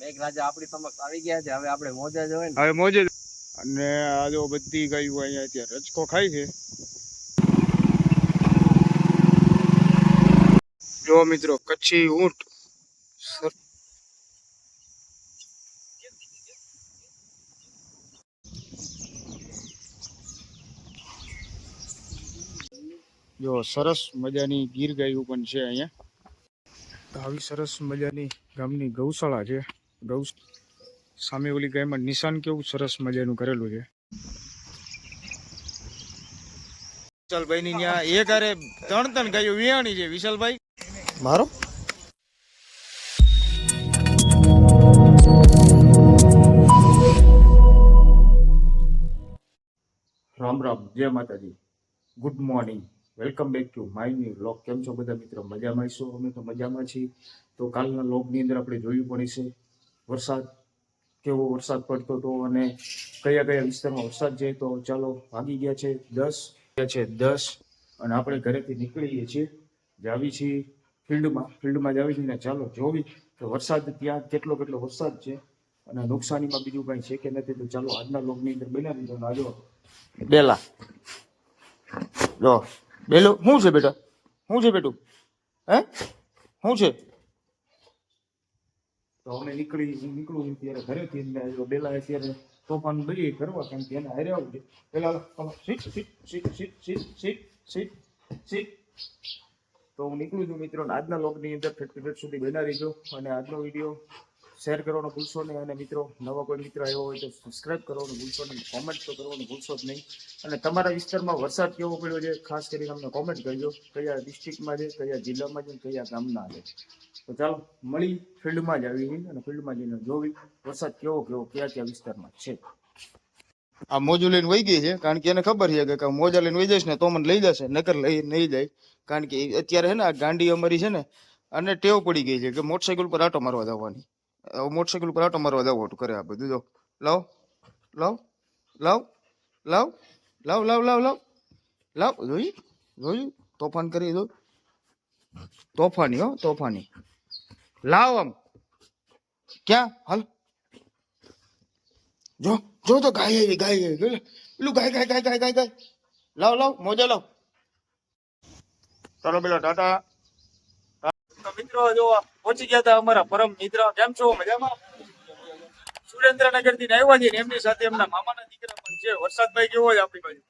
મેઘરાજા આપણી સમક્ષ આવી ગયા છે. હવે આપણે મોજા જ હોય હવે મોજે અને આ જો બધી ગાયો અહીંયા અત્યારે રચકો ખાય છે. જો મિત્રો કચ્છી ઊંટ. જો સરસ મજાની ગીર ગાયું પણ છે અહીંયા. આવી સરસ મજાની ગામની ગૌશાળા છે. ગૌ સામે ઓલી ગાયમાં નિશાન કેવું સરસ મજાનું કરેલું છે. વિશાલભાઈ ની ત્યાં એક અરે ત્રણ ત્રણ ગાયો વિયાણી છે. વિશાલભાઈ? મારો? રામ રામ. જય માતાજી. Good morning welcome back to my new look કેમ છો બધા મિત્રો? મજામાં છો? અમે તો મજામાં છીએ. તો કાલના લોકની અંદર આપણે જોયું પણ છે વરસાદ, કેવો વરસાદ પડતો હતો અને કયા કયા વિસ્તારમાં વરસાદ છે. તો ચાલો ભાગી ગયા છે દસ, ગયા છે દસ. અને આપણે ઘરેથી નીકળીએ છીએ. જાવી છીએ ફિલ્ડમાં. ફિલ્ડમાં જાવી છીએ ને ચાલો જોવી તો વરસાદ ત્યાં કેટલો કેટલો વરસાદ છે. અને નુકસાનીમાં બીજું કાંઈ છે કે નથી, તો ચાલો આજના લોકની અંદર બનાવી દો આજો બેલા. જો. બેલો શું છે બેટા? શું છે બેટું? હે? શું છે? તો અમે નીકળી નીકળું ત્યારે ઘરે થી બેલા અત્યારે તોફાન બધી કરવા કેમ કે એને હારે આવું છે. પેલા seat seat seat seat seat seat seat seat તો હું નીકળું છું મિત્રો આજના લોકની અંદર ફેક્ટરી સુધી બનાવી દો અને આજનો વીડિયો શેર કરવાનો ભૂલશો નહીં અને મિત્રો, નવા કોઈ મિત્ર આવ્યો હોય તો સબસ્ક્રાઇબ કરવાનું ભૂલશો નહીં કોમેન્ટ તો કરવાનું ભૂલશો જ નહીં. અને તમારા વિસ્તારમાં વરસાદ કેવો પડ્યો છે, ખાસ કરીને અમને કોમેન્ટ કરજો. કયા ડિસ્ટ્રિક્ટમાં છે, કયા જિલ્લામાં છે, કયા ગામના છે. તો ચાલો, મળી ફિલ્ડમાં જ આવી અને ફિલ્ડમાં જઈને જોવી વરસાદ કેવો કેવો, કયા કયા વિસ્તારમાં છે. આ મોજું લઈને વહી ગઈ છે, કારણ કે એને ખબર છે કે મોજા લઈને વહી જઈશ ને તો મને લઈ જશે, નકર લઈ, નહીં જાય. કારણ કે અત્યારે છે ને, આ ગાંડી અમારી છે ને, અને ટેવ પડી ગઈ છે કે મોટરસાઇકલ પર આટો મારવા જવાની. મોટરસાઇકલ પર આટો મારવા જવો કરે આ બધું જો લાવ લાવ લાવ લાવ લાવ લાવ લાવ લાવ લાવ જોઈ જોયું તોફાન કરી દો તોફાની હો તોફાની લાવ આમ ક્યાં હાલ જો જો તો ગાય આવી ગાય આવી જોઈ લે. પેલું ગાય ગાય ગાય ગાય ગાય ગાય લાવ લાવ મોજા લાવ ચાલો પેલા ટાટા તો મિત્રો જો પહોંચી ગયા હતા અમારા પરમ મિત્ર. કેમ છો? મજામાં? સુરેન્દ્રનગરથી આવ્યા છે એમની સાથે એમના મામાના દીકરા પણ છે. વરસાદભાઈ કેવો છે આપણી બાજુ?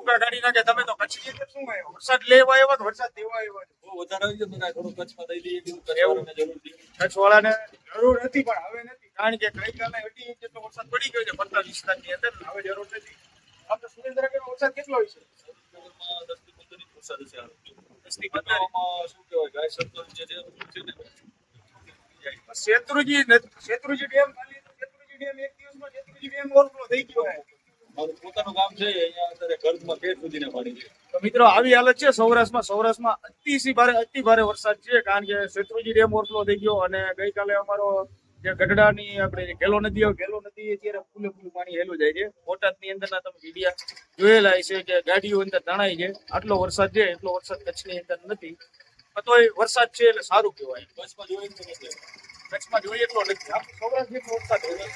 ઉકા કાઢી નાખે તમે તો કચ્છી શું આવ્યો? વરસાદ લેવા આવ્યા કે વરસાદ દેવા આવ્યા? છો? એવું. કચ્છ વાળાને જરૂર નથી પણ હવે નથી. કારણ કે ગઈકાલે અઢી ઇંચ જેટલો વરસાદ પડી ગયો છે પડતર વિસ્તારની અંદર. હવે જરૂર નથી. તો સુરેન્દ્રનગર વરસાદ કેટલો હોય છે? પંદર શેત્રુજી ડેમ ખાલી શેત્રુજી ડેમ એક દિવસમાં શેત્રુજી ડેમ ઓવરફ્લો થઈ ગયો છે તો મિત્રો આવી હાલત છે સૌરાષ્ટ્રમાં. સૌરાષ્ટ્રમાં અતિશી ભારે અતિ ભારે વરસાદ છે કારણ કે શેત્રુજી ડેમ ઓવરફ્લો થઈ ગયો અને ગઈકાલે અમારો જે ગઢડાની આપણે જે ગેલો નદી આવે ગેલો નદી અત્યારે ફૂલે ફૂલ પાણી હેલું જાય છે. બોટાદની અંદરના તમે વિડીયા જોયેલા છે કે ગાડીઓ અંદર તણાઈ છે. આટલો વરસાદ છે એટલો વરસાદ કચ્છની અંદર નથી. તો તોય વરસાદ છે એટલે સારું કહેવાય. કચ્છમાં જોઈએ એટલો નથી. આખું સૌરાષ્ટ્ર જેટલો વરસાદ હોય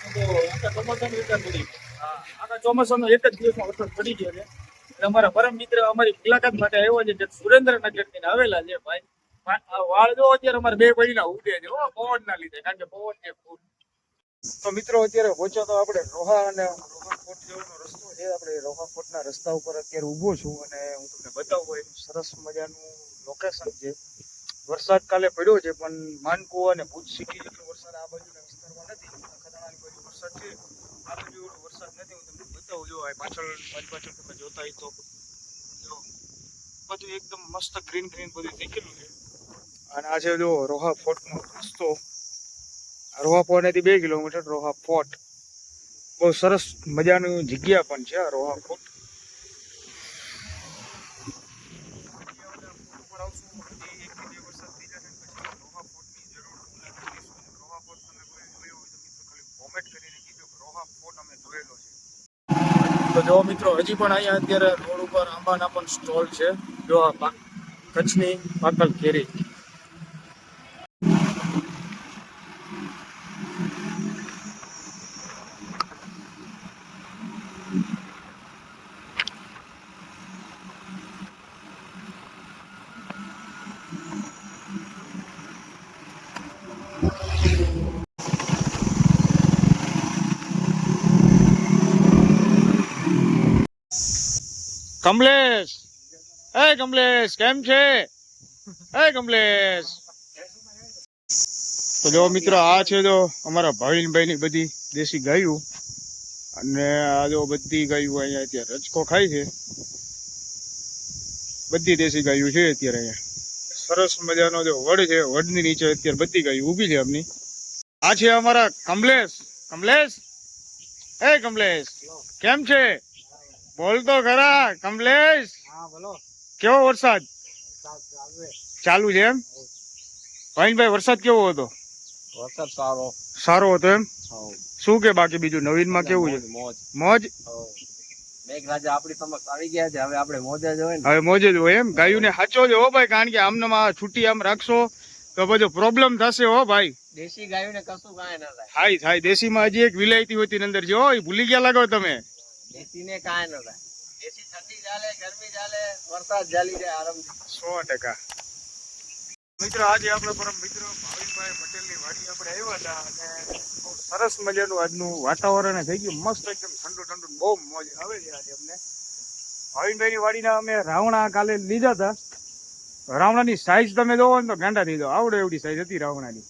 હા, આખા ચોમાસાનો એક જ દિવસમાં વરસાદ પડી ગયો છે. અમારા પરમ મિત્ર અમારી મુલાકાત માટે આવ્યો છે જે સુરેન્દ્રનગરથી આવેલા છે ભાઈ. વાળ જો અત્યારે અમારે બે ભાઈના ઉડે છે, હો પવન ના લીધે, કારણ કે પવન છે તો મિત્રો, અત્યારે પહોંચ્યો તો આપણે રોહા અને રસ્તો છે, આપણે રોહા ફોર્ટના રસ્તા ઉપર અત્યારે ઊભો છું અને હું તમને બતાવું, એનું સરસ મજાનું લોકેશન છે. વરસાદ કાલે પડ્યો છે, પણ માનકુવા અને ભુજ સિટી જેટલો વરસાદ આ બાજુના વિસ્તારમાં નથી. વરસાદ છે. આ બાજુ વરસાદ નથી, હું તમને બતાવું. જો, આ પાછળ પાછળ તમે જોતા હોય તો જો, બધું એકદમ મસ્ત ગ્રીન ગ્રીન બધું દેખેલું છે. અને આ છે જો રોહા ફોર્ટનો રસ્તો. રોહા રોહા ફોર્ટથી બે કિલોમીટર, રોહા ફોર્ટ. બહુ સરસ મજાની જગ્યા પણ છે આ રોહા ફોર્ટ. તો જો મિત્રો, હજી પણ અહીંયા અત્યારે રોડ ઉપર આંબાના પણ સ્ટોલ છે. જો આ કચ્છની પાકલ કેરી. કમલેશ. એ કમલેશ, કેમ છે? એ કમલેશ. તો જો મિત્રો, આ છે જો અમારા ભાઈ ની બધી દેશી ગાયું. અને આ જો બધી ગાયું અહીંયા અત્યારે રચકો ખાય છે. બધી દેશી ગાયું છે અત્યારે અહીંયા. સરસ મજાનો જો વડ છે, વડની નીચે અત્યારે બધી ગાયું ઊભી છે એમની આ છે અમારા કમલેશ. કમલેશ? એ કમલેશ, કેમ છે? બોલ તો ખરા કમલેશ. હા બોલો. કેવો વરસાદ? ચાલુ છે. એમ? ભાઈનભાઈ વરસાદ કેવો હતો? વરસાદ સારો. સારો હતો એમ? શું કે બાકી બીજું? નવીનમાં કેવું છે? મોજ મોજ. મેઘરાજા આપણી સમક્ષ આવી ગયા છે. હવે આપણે મોજે જ હોય હવે મોજ જ હોય એમ? ગાયું ને સાચો જ હો ભાઈ કારણ કે આમનામાં છૂટી આમ રાખશો તો બધો પ્રોબ્લેમ થશે હો ભાઈ. દેશી ગાયું ને કશું કાંઈ ના થાય. થાય થાય. દેશીમાં હજી એક વિલાયતી હોતી અંદર જો એ ભૂલી ગયા લાગો તમે. દેશી ને કાંઈ ન થાય. એસી ઠંડી ચાલે, ગરમી ચાલે, વરસાદ ચાલી જાય આરામથી. સો ટકા. મિત્રો, આજે આપણે પરમ મિત્રો ભાવિનભાઈ પટેલની વાડી આપણે આવ્યા હતા અને બહુ સરસ મજાનું આજનું વાતાવરણ થઈ ગયું મસ્ત એકદમ ઠંડુ ઠંડુ બહુ મોજ આવે છે આજે અમને. ભાવિનભાઈની વાડીના અમે રાવણા કાલે લીધા હતા. રાવણાની સાઈઝ તમે જોવો ને તો ગાંડા થઈ જાઓ. આવડે એવડી સાઈઝ હતી રાવણાની.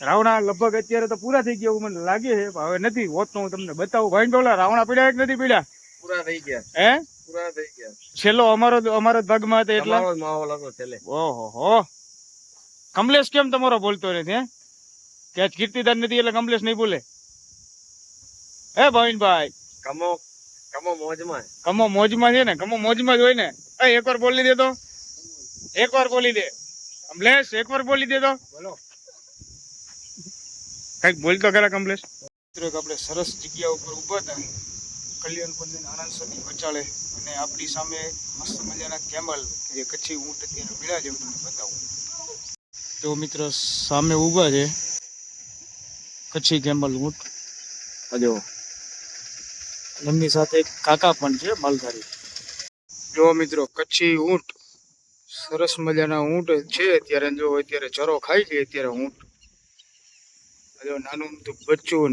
રાવણા લગભગ અત્યારે તો પૂરા થઈ ગયા એવું મને લાગે છે હવે નથી. હોત તો હું તમને બતાવું. ભાઈ ડોલા રાવણા પીડ્યા કે નથી પીડ્યા? પૂરા થઈ ગયા. હે? પૂરા થઈ ગયા. છેલ્લો અમારો અમારો ભાગમાં હતો એટલા? માહોલ હતો છેલ્લે. ઓહો હો. કમલેશ કેમ તમારો બોલતો નથી હે? કે આજ કીર્તિદાર નથી એટલે કમલેશ નહીં બોલે? હે ભાવિનભાઈ? કમો કમો મોજમાં કમો મોજમાં છે ને કમો મોજમાં જ હોય ને. એ એકવાર બોલી દે તો એકવાર બોલી દે. કમલેશ એકવાર બોલી દે તો બોલો. કંઈક બોલતો ખરા કમલેશ. મિત્રો આપણે સરસ જગ્યા ઉપર ઊભા હતા. કલ્યાણપુરની પંદર આનંદ સરની વચાળે. અને આપણી સામે મસ્ત મજાના કેમલ જે કચ્છી ઊંટ અત્યારે મળ્યા છે તમને બતાવું. તો મિત્રો, સામે ઊભા છે કચ્છી કેમલ ઊંટ. જો. એમની સાથે કાકા પણ છે, માલધારી. જો મિત્રો, કચ્છી ઊંટ સરસ મજાના ઊંટ છે. અત્યારે જો અત્યારે ચરો ખાઈ છે, અત્યારે ઊંટ જો નાનું અમથું બચ્ચું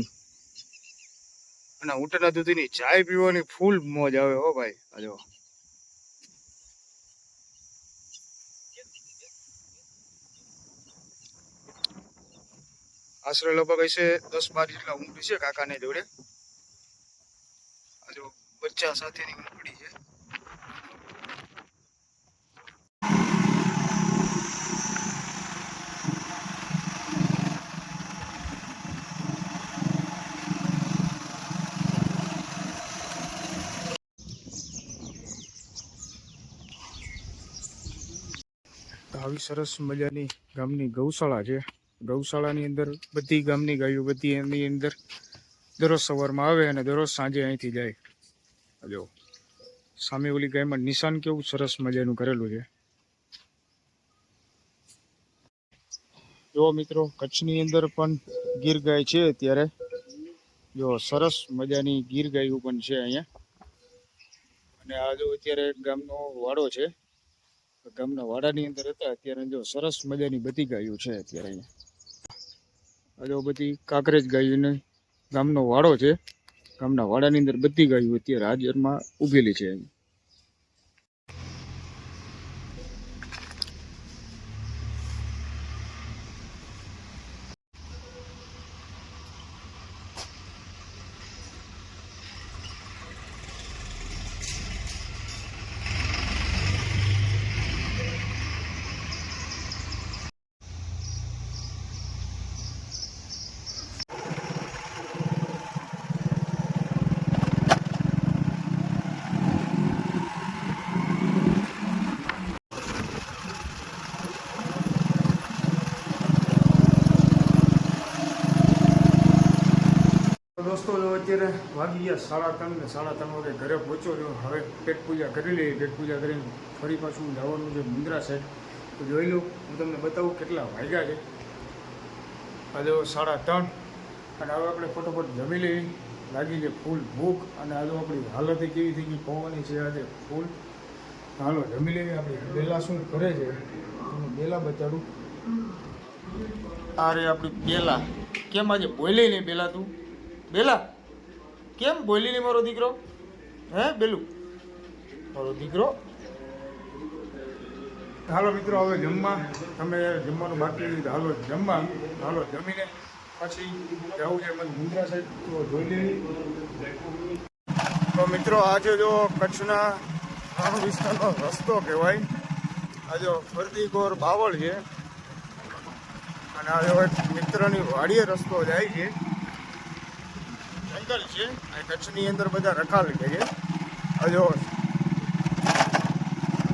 અને ઊંટના દૂધની ચાય પીવાની ફૂલ મોજ આવે હો ભાઈ. આ આશરે લગભગ હશે દસ બાર જેટલા ઊંટ છે કાકાને જોડે. આ જો બચ્ચા સાથેની ઊંઘડી છે. આવી સરસ મજાની ગામની ગૌશાળા છે. ગૌશાળાની અંદર બધી ગામની ગાયો બધી એની અંદર દરરોજ સવારમાં આવે અને દરરોજ સાંજે અહીંથી જાય. જો, સામે ઓલી ગાયમાં નિશાન કેવું સરસ મજાનું કરેલું છે. જો મિત્રો, કચ્છની અંદર પણ ગીર ગાય છે અત્યારે. જો સરસ મજાની ગીર ગાયું પણ છે અહીંયા. અને આ જો અત્યારે ગામનો વાડો છે. ગામના વાડાની અંદર હતા, અત્યારે જો સરસ મજાની બધી ગાયો છે અત્યારે અહીંયા. આ બધી કાંકરેજ ગાયોને ગામનો વાડો છે. ગામના વાડાની અંદર બધી ગાયો અત્યારે હાજરમાં ઉભેલી છે અહીં તો દોસ્તો જો અત્યારે વાગી ગયા, સાડા ત્રણ ને સાડા ત્રણ વાગે ઘરે પહોંચ્યો રહ્યો. હવે પેટ પૂજા કરી લઈએ, પેટ પૂજા કરીને ફરી પાછું જવાનું છે મુંદ્રા સાઈડ તો જોઈ લો, હું તમને બતાવું કેટલા વાગ્યા છે. આજે સાડા ત્રણ અને હવે આપણે ફટોફટ જમી લઈએ. લાગી છે ફૂલ ભૂખ અને આજે આપણી હાલત કેવી થઈ ગઈ પવનની છે આજે ફૂલ. હાલો, જમી લઈએ આપણે. બેલા શું કરે છે? તમને બેલા બતાડું આ રે આપણી બેલા. કેમ આજે બોલે નહીં બેલા તું? બેલા કેમ બોલી નહીં મારો દીકરો? હે, બેલું? મારો દીકરો? હાલો મિત્રો, હવે જમવા. તમે જમવાનું બાકી હાલો, જમવા. હાલો, જમીને પછી જવું છે. મને મુંદ્રા સાહેબ તો જોઈ તો મિત્રો, આજે જો કચ્છના રણ વિસ્તારનો રસ્તો કહેવાય. આ જો ફરતીકોર બાવળ છે. અને આજે એક મિત્રની વાડીએ રસ્તો જાય છે. જંગલ છે. અને કચ્છની અંદર બધા રખાલ છે કે જો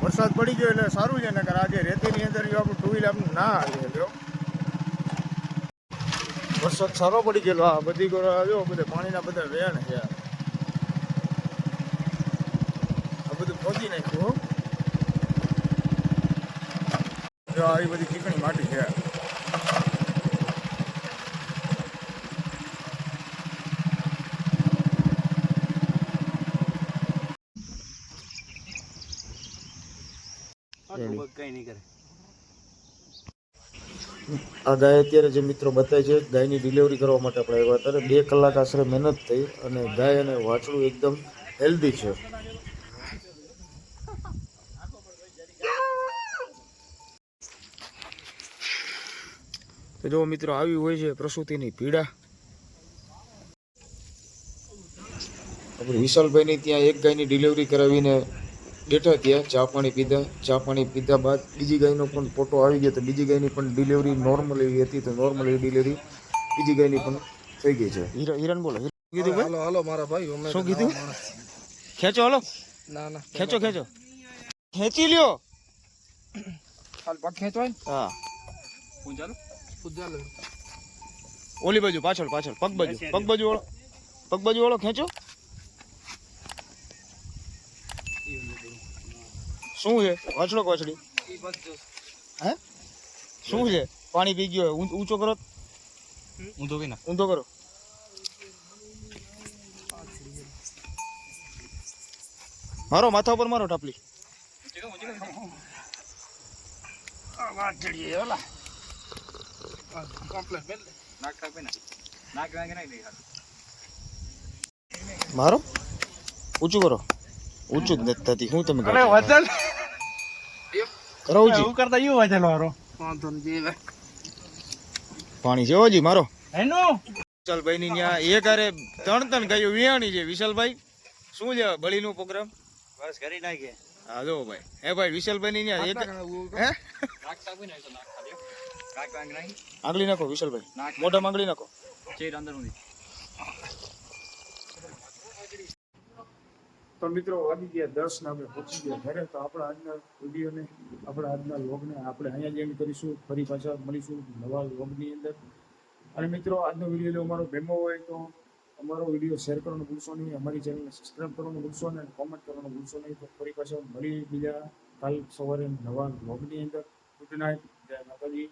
વરસાદ પડી ગયો એટલે સારું છે ને કારણ આજે રેતીની અંદર જો આપણું ટુ વ્હીલર ના હાલે જો વરસાદ સારો પડી ગયેલો, આ બધી જો બધા પાણીના બધા વેણ છે. આ બધું ખોદી નાખ્યું જો આવી બધી ચીકણી માટી છે. કઈ નહીં કરે. આ ગાય અત્યારે જે મિત્રો બતાવે છે, ગાયની ડિલિવરી કરવા માટે આપણે આવ્યા અત્યારે બે કલાક આશરે મહેનત થઈ અને ગાય અને વાછડું એકદમ હેલ્ધી છે. તો જો મિત્રો આવી હોય છે પ્રસૂતિની પીડા. આપણે વિશાલભાઈની ત્યાં એક ગાયની ડિલિવરી કરાવીને બેઠા ત્યાં ચા પાણી પીધા ચા પાણી પીધા બાદ બીજી ગાયનો પણ ફોટો આવી ગયો તો બીજી ગાયની પણ ડિલિવરી નોર્મલ એવી હતી તો નોર્મલ એવી ડિલિવરી બીજી ગાયની પણ થઈ ગઈ છે. હિરણ બોલો કીધું હાલો હાલો મારા ભાઈ અમે શું કીધું? ખેંચો હાલો. ના ના ખેંચો ખેંચો. ખેંચી લ્યો. હાલ પગ ખેંચવાય હા. ઓલી બાજુ પાછળ પાછળ. પગ બાજુ પગ બાજુ વાળો પગ બાજુ વાળો ખેંચો. શું છે? વાછડો કે વાછડી હે? શું છે? પાણી પી ગયો ઊંચો કરો. ઊંધો કરી ઊંધો કરો. મારો માથા ઉપર મારો ટાપલી મારો? ઊંચું કરો. ઊંચું જ નથી થતી. હું તમે વજન. કરો ઊંચી કરતા યુ વજન વાળો વાંધો નહીં પાણી છે ઓજી મારો. એનો? વિશાલભાઈ ની ત્યાં એક અરે ત્રણ ત્રણ ગાયો વિયાણી છે વિશાલભાઈ. શું છે બળીનું પ્રોગ્રામ? બસ કરી નાખીએ. હા જો ભાઈ. હે ભાઈ વિશાલભાઈ ની ત્યાં એક હે? આંગળી નાખો વિશાલભાઈ. મોઢા આંગળી નાખો. તો મિત્રો વાગી ગયા દસ ને આપણે પહોંચી ગયા ઘરે, તો આપણા આજના વિડીયોને, આપણા આજના લોગને આપણે અહીંયા જ કરીશું. ફરી પાછા મળીશું નવા લોગની અંદર. અને મિત્રો, આજનો વીડિયો જો અમારો ગમ્યો હોય તો અમારો વીડિયો શેર કરવાનું ભૂલશો નહીં, અમારી ચેનલને સબસ્ક્રાઈબ કરવાનું ભૂલશો નહીં કોમેન્ટ કરવાનું ભૂલશો નહીં. તો ફરી પાછા મળી બીજા કાલ સવારે નવા લોગની અંદર. ગુડ નાઇટ જય માતાજી.